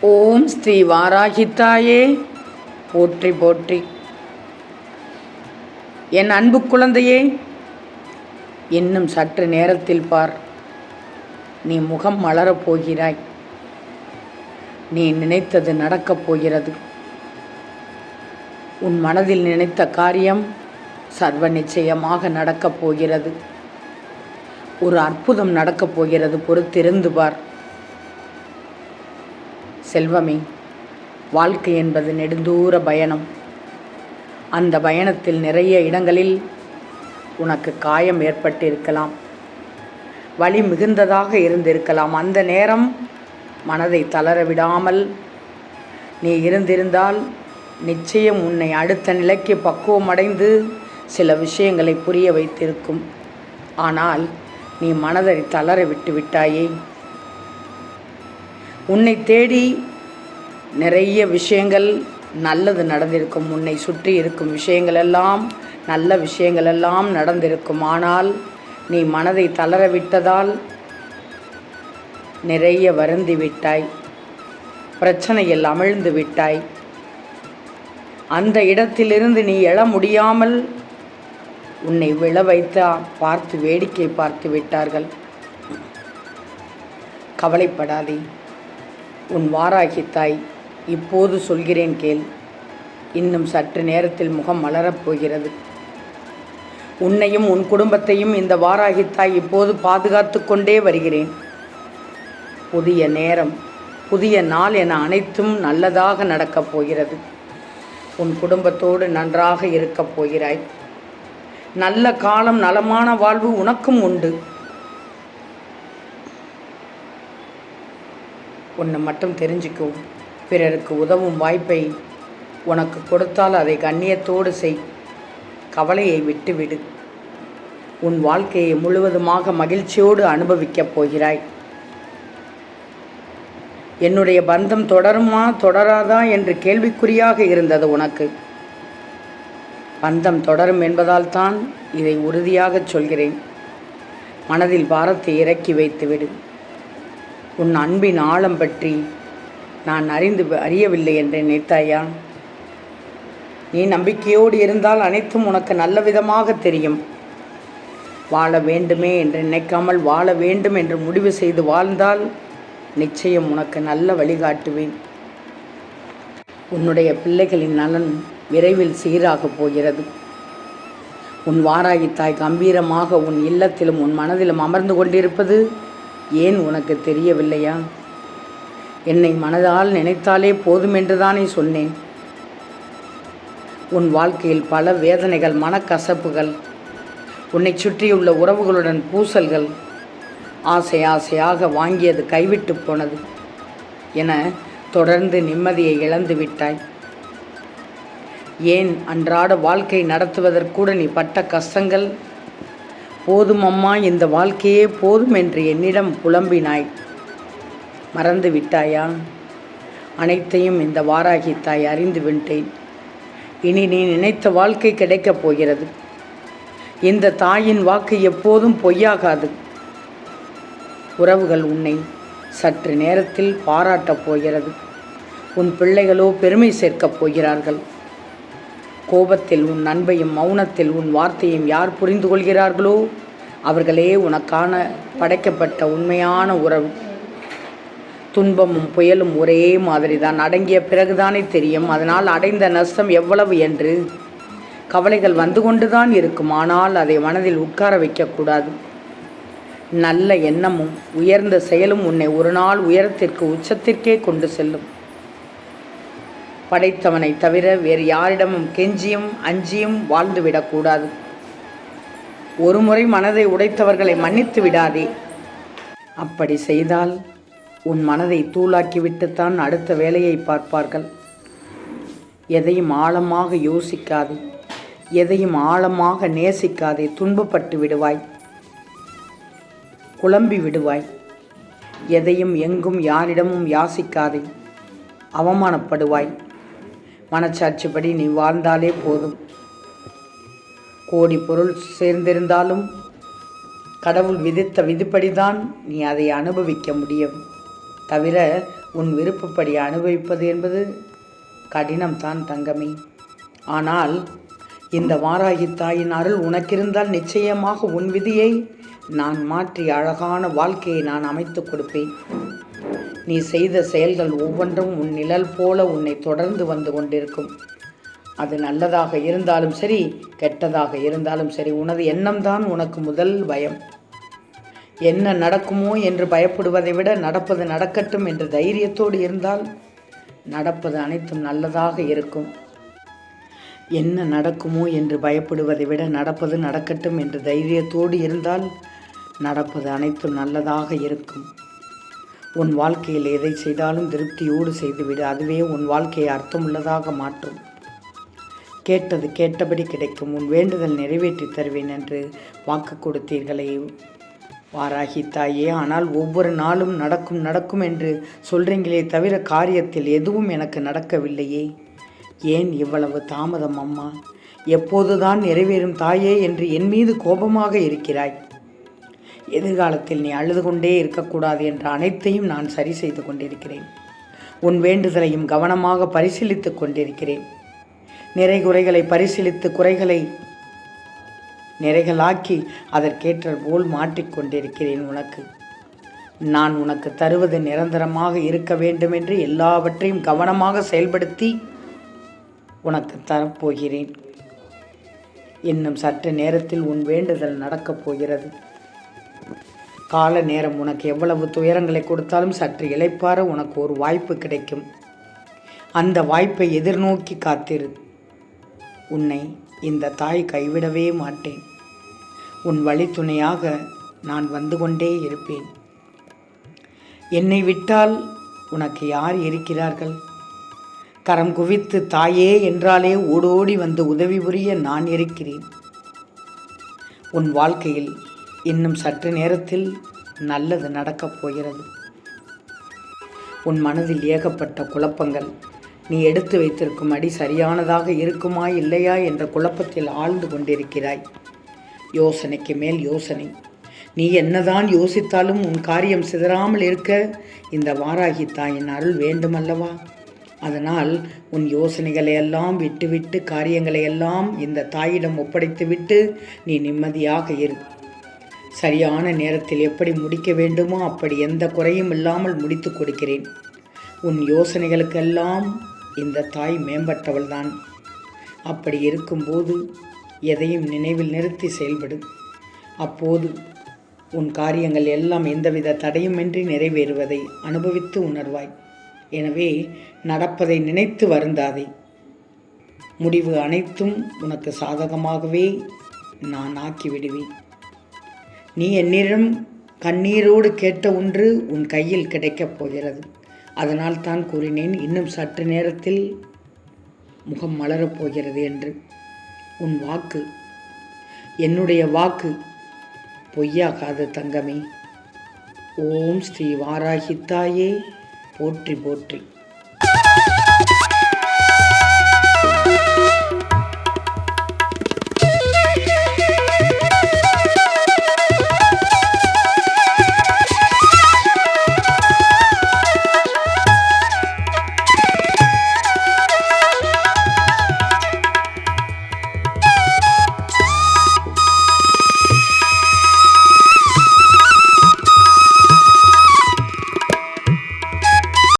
ஓம் ஸ்ரீ வாராகித்தாயே. போற்றி போற்றி. என் அன்பு குழந்தையே இன்னும் சற்று நேரத்தில் பார். நீ முகம் மலரப் போகிறாய். நீ நினைத்தது நடக்கப் போகிறது. உன் மனதில் நினைத்த காரியம் சர்வ நிச்சயமாக நடக்கப் போகிறது. ஒரு அற்புதம் நடக்கப் போகிறது பொறுத்திருந்து பார். செல்வமே. வாழ்க்கை என்பது நெடுந்தூர பயணம். அந்த பயணத்தில் நிறைய இடங்களில் உனக்கு காயம் ஏற்பட்டிருக்கலாம். வலி மிகுந்ததாக இருந்திருக்கலாம். அந்த நேரம் மனதை தளர விடாமல் நீ இருந்திருந்தால் நிச்சயம் உன்னை அடுத்த நிலைக்கு பக்குவமடைந்து சில விஷயங்களை புரிய வைத்திருக்கும். ஆனால் நீ மனதை தளர விட்டு விட்டாயே. உன்னை தேடி நிறைய விஷயங்கள் நல்லது நடந்திருக்கும். உன்னை சுற்றி இருக்கும் விஷயங்கள் எல்லாம் நல்ல விஷயங்கள் எல்லாம் நடந்திருக்கும். ஆனால் நீ மனதை தளர விட்டதால் நிறைய வருந்தி விட்டாய். பிரச்சனையில் அமிழ்ந்து விட்டாய். அந்த இடத்திலிருந்து நீ எழ முடியாமல் உன்னை விழ வைத்தா பார்த்து வேடிக்கை பார்த்து விட்டார்கள். கவலைப்படாதே. உன் வாராகி தாய் இப்போது சொல்கிறேன் கேள். இன்னும் சற்று நேரத்தில் முகம் மலரப் போகிறது. உன்னையும் உன் குடும்பத்தையும் இந்த வாராகி தாய் இப்போது பாதுகாத்து கொண்டே வருகிறேன். புதிய நேரம் புதிய நாள் என அனைத்தும் நல்லதாக நடக்கப் போகிறது. உன் குடும்பத்தோடு நன்றாக இருக்கப் போகிறாய். நல்ல காலம் நலமான வாழ்வு உனக்கும் உண்டு. உன்னை மட்டும் தெரிஞ்சுக்கும். பிறருக்கு உதவும் வாய்ப்பை உனக்கு கொடுத்தால் அதை கண்ணியத்தோடு செய். கவலையை விட்டுவிடு. உன் வாழ்க்கையை முழுவதுமாக மகிழ்ச்சியோடு அனுபவிக்கப் போகிறாய். என்னுடைய பந்தம் தொடருமா தொடராதா என்று கேள்விக்குறியாக இருந்தது உனக்கு. பந்தம் தொடரும் என்பதால் தான் இதை உறுதியாகச் சொல்கிறேன். மனதில் பாரத்தை இறக்கி வைத்துவிடு. உன் அன்பின் ஆழம் பற்றி நான் அறிந்து அறியவில்லை என்று நினைத்தாயா நீ நம்பிக்கையோடு இருந்தால் அனைத்தும் உனக்கு நல்ல விதமாக தெரியும். வாழ வேண்டுமே என்று நினைக்காமல் வாழ வேண்டும் என்று முடிவு செய்து வாழ்ந்தால் நிச்சயம் உனக்கு நல்ல வழிகாட்டுவேன். உன்னுடைய பிள்ளைகளின் நலன் விரைவில் சீராகப் போகிறது. உன் வாராகி தாய் கம்பீரமாக உன் இல்லத்திலும் உன் மனதிலும் அமர்ந்து கொண்டிருப்பது ஏன் உனக்கு தெரியவில்லையா? என்னை மனதால் நினைத்தாலே போதுமென்றுதானே சொன்னேன். உன் வாழ்க்கையில் பல வேதனைகள் மனக்கசப்புகள் உன்னை சுற்றியுள்ள உறவுகளுடன் பூசல்கள் ஆசை ஆசையாக வாங்கியது கைவிட்டு போனது என தொடர்ந்து நிம்மதியை இழந்து விட்டாய். ஏன் அன்றாட வாழ்க்கை நடத்துவதற்கூட நீ பட்ட கஷ்டங்கள் போதும் அம்மா இந்த வாழ்க்கையே போதும் என்று என்னிடம் புலம்பினாய். மறந்து விட்டாயா? அனைத்தையும் இந்த வாராகி தாய் அறிந்து விட்டேன். இனி நீ நினைத்த வாழ்க்கை கிடைக்கப் போகிறது. இந்த தாயின் வாக்கு எப்போதும் பொய்யாகாது. உறவுகள் உன்னை சற்று நேரத்தில் பாராட்டப் போகிறது. உன் பிள்ளைகளோ பெருமை சேர்க்கப் போகிறார்கள். கோபத்தில் உன் அன்பையும் மௌனத்தில் உன் வார்த்தையும் யார் புரிந்து கொள்கிறார்களோ அவர்களே உனக்கான படைக்கப்பட்ட உண்மையான உறவு. துன்பமும் புயலும் ஒரே மாதிரி தான் அடங்கிய பிறகுதானே தெரியும். அதனால் அடைந்த நஷ்டம் எவ்வளவு என்று கவலைகள் வந்து கொண்டுதான் இருக்கும். ஆனால் அதை மனதில் உட்கார வைக்கக்கூடாது நல்ல எண்ணமும் உயர்ந்த செயலும் உன்னை ஒரு நாள் உயரத்திற்கு உச்சத்திற்கே கொண்டு செல்லும். படைத்தவனை தவிர வேறு யாரிடமும் கெஞ்சியும் அஞ்சியும் வாழ்ந்துவிடக்கூடாது ஒரு முறை மனதை உடைத்தவர்களை மன்னித்து விடாதே. அப்படி செய்தால் உன் மனதை தூளாக்கிவிட்டுத்தான் அடுத்த வேலையை பார்ப்பார்கள். எதையும் ஆழமாக யோசிக்காதே. எதையும் ஆழமாக நேசிக்காதே. துன்பப்பட்டு விடுவாய். குழம்பி விடுவாய். எதையும் எங்கும் யாரிடமும் யாசிக்காதே. அவமானப்படுவாய். மனச்சாட்சிப்படி நீ வாழ்ந்தாலே போதும். கோடி பொருள் சேர்ந்திருந்தாலும் கடவுள் விதித்த விதிப்படிதான் நீ அதை அனுபவிக்க முடியும். தவிர உன் விருப்பப்படி அனுபவிப்பது என்பது கடினம்தான் தங்கமே. ஆனால் இந்த வாராகி தாயின் அருள் உனக்கிருந்தால் நிச்சயமாக உன் விதியை நான் மாற்றி அழகான வாழ்க்கையை நான் அமைத்துக் கொடுப்பேன். நீ செய்த செயல்கள் ஒவ்வொன்றும் உன் நிழல் போல உன்னை தொடர்ந்து வந்து கொண்டிருக்கும். அது நல்லதாக இருந்தாலும் சரி கெட்டதாக இருந்தாலும் சரி உனது எண்ணம்தான் உனக்கு முதல் பயம். என்ன நடக்குமோ என்று பயப்படுவதை விட நடப்பது நடக்கட்டும் என்று தைரியத்தோடு இருந்தால் நடப்பது அனைத்தும் நல்லதாக இருக்கும். என்ன நடக்குமோ என்று பயப்படுவதை விட நடப்பது நடக்கட்டும் என்று தைரியத்தோடு இருந்தால் நடப்பது அனைத்தும் நல்லதாக இருக்கும். உன் வாழ்க்கையில் எதை செய்தாலும் திருப்தியோடு செய்துவிடு. அதுவே உன் வாழ்க்கையை அர்த்தமுள்ளதாக மாற்றும். கேட்டது கேட்டபடி கிடைக்கும். உன் வேண்டுதல் நிறைவேற்றி தருவேன் என்று வாக்கு கொடுத்தீர்களே. வாராகி தாயே ஆனால் ஒவ்வொரு நாளும் நடக்கும் நடக்கும் என்று சொல்றீங்களே தவிர காரியத்தில் எதுவும் எனக்கு நடக்கவில்லையே. ஏன் இவ்வளவு தாமதம் அம்மா? எப்போதுதான் நிறைவேறும் தாயே என்று என் மீது கோபமாக இருக்கிறாய். எதிர்காலத்தில் நீ அழுது கொண்டே இருக்கக்கூடாது என்ற அனைத்தையும் நான் சரி செய்து கொண்டிருக்கிறேன். உன் வேண்டுதலையும் கவனமாக பரிசீலித்துக் கொண்டிருக்கிறேன். நிறை குறைகளை பரிசீலித்து குறைகளை நிறைகளாக்கி அதற்கேற்ற போல் மாற்றிக்கொண்டிருக்கிறேன் உனக்கு. நான் உனக்கு தருவது நிரந்தரமாக இருக்க வேண்டுமென்று எல்லாவற்றையும் கவனமாக செயல்படுத்தி உனக்கு தரப்போகிறேன். இன்னும் சற்று நேரத்தில் உன் வேண்டுதல் நடக்கப் போகிறது. கால நேரம் உனக்கு எவ்வளவு துயரங்களை கொடுத்தாலும் சற்று இழைப்பார உனக்கு ஒரு வாய்ப்பு கிடைக்கும். அந்த வாய்ப்பை எதிர்நோக்கி காத்திரு. உன்னை இந்த தாய் கைவிடவே மாட்டேன். உன் வழித்துணையாக நான் வந்து கொண்டே இருப்பேன். என்னை விட்டால் உனக்கு யார் இருக்கிறார்கள்? கரம் குவித்து தாயே என்றாலே ஓடோடி வந்து உதவி புரிய நான் இருக்கிறேன். உன் வாழ்க்கையில் இன்னும் சற்று நேரத்தில் நல்லது நடக்கப் போகிறது. உன் மனதில் ஏகப்பட்ட குழப்பங்கள். நீ எடுத்து வைத்திருக்கும் அடி சரியானதாக இருக்குமா இல்லையா என்ற குழப்பத்தில் ஆழ்ந்து கொண்டிருக்கிறாய். யோசனைக்கு மேல் யோசனை. நீ என்னதான் யோசித்தாலும் உன் காரியம் சிதறாமல் இருக்க இந்த வாராகி தாயின் அருள் வேண்டுமல்லவா? அதனால் உன் யோசனைகளை எல்லாம் விட்டுவிட்டு காரியங்களை எல்லாம் இந்த தாயிடம் ஒப்படைத்துவிட்டு நீ நிம்மதியாக இரு. சரியான நேரத்தில் எப்படி முடிக்க வேண்டுமோ அப்படி எந்த குறையும் இல்லாமல் முடித்து கொடுக்கிறேன். உன் யோசனைகளுக்கெல்லாம் இந்த தாய் மேம்பட்டவள்தான். அப்படி இருக்கும்போது எதையும் நினைவில் நிறுத்தி செயல்படும் அப்போது உன் காரியங்கள் எல்லாம் எந்தவித தடையுமின்றி நிறைவேறுவதை அனுபவித்து உணர்வாய். எனவே நடப்பதை நினைத்து வருந்தாதே. முடிவு அனைத்தும் உனக்கு சாதகமாகவே நான் ஆக்கிவிடுவேன். நீ என்னிடம் கண்ணீரோடு கேட்ட ஒன்று உன் கையில் கிடைக்கப் போகிறது. அதனால் தான் கூறினேன் இன்னும் சற்று நேரத்தில் முகம் மலரப் போகிறது என்று. உன் வாக்கு என்னுடைய வாக்கு பொய்யாகாது தங்கமே. ஓம் ஸ்ரீ வாராகித்தாயே போற்றி போற்றி.